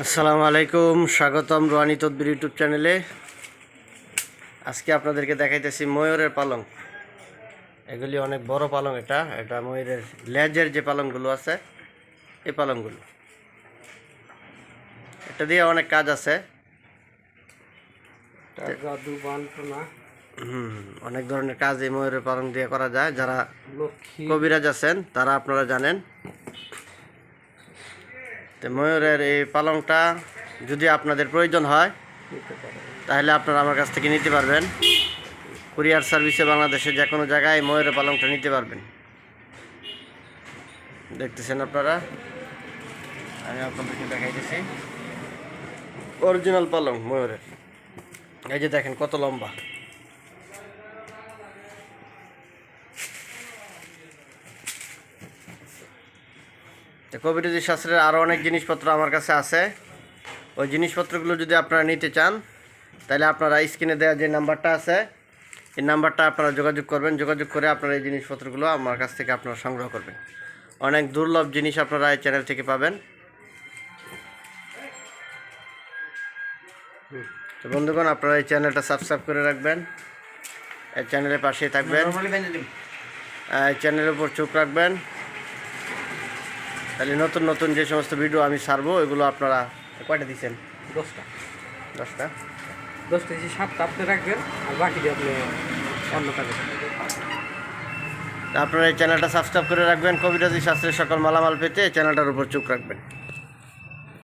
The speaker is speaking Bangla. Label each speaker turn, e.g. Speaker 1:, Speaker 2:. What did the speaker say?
Speaker 1: আসসালামু আলাইকুম স্বাগতম রোহানি তদ্বির ইউটিউব চ্যানেলে। আজকে আপনাদেরকে দেখাইতেছি ময়ূরের পালং। এগুলি অনেক বড় পালং এটা এটা ময়ূরের লেজের যে পালংগুলো আছে এই পালংগুলো। এটা দিয়ে অনেক কাজ আছে। অনেক ধরনের কাজ এই ময়ূরের পালং দিয়ে করা যায়। যারা কবিরাজ আছেন তারা আপনারা জানেন। তো ময়ূরের এই পালংটা যদি আপনাদের প্রয়োজন হয়, তাহলে আপনারা আমার কাছ থেকে নিতে পারবেন। কুরিয়ার সার্ভিসে বাংলাদেশে যে কোনো জায়গায় ময়ূরের পালংটা নিতে পারবেন। দেখতেছেন আপনারা? আমি আপনাদেরকে দেখাইতেছি। অরিজিনাল পালং ময়ূরের। এই যে দেখেন কত লম্বা। কবিরাজি শাস্ত্রের আরও অনেক জিনিসপত্র আমার কাছে আছে। ওই জিনিসপত্রগুলো যদি আপনারা নিতে চান তাহলে আপনারা স্ক্রিনে দেওয়া যে নাম্বারটা আছে এই নাম্বারটা আপনারা যোগাযোগ করবেন। যোগাযোগ করে আপনারা এই জিনিসপত্রগুলো আমার কাছ থেকে আপনারা সংগ্রহ করবেন। অনেক দুর্লভ জিনিস আপনারা এই চ্যানেল থেকে পাবেন। তো বন্ধুগণ আপনারা এই চ্যানেলটা সাবস্ক্রাইব করে রাখবেন। এই চ্যানেলের পাশেই থাকবেন। এই চ্যানেলের উপর চোখ রাখবেন। তাহলে নতুন নতুন যে সমস্ত ভিডিও আমি সারবো এগুলো আপনারা কয়টা দিচ্ছেন
Speaker 2: দশটা।
Speaker 1: দশটা?
Speaker 2: দশটা যে সাতটা আপনি রাখবেন আর বাকি আপনি অন্য কাজে
Speaker 1: আপনারা এই চ্যানেলটা সাবস্ক্রাইব করে রাখবেন। কবিরাজি শাস্ত্রের সকল মালামাল পেতে চ্যানেলটার উপর চোখ রাখবেন।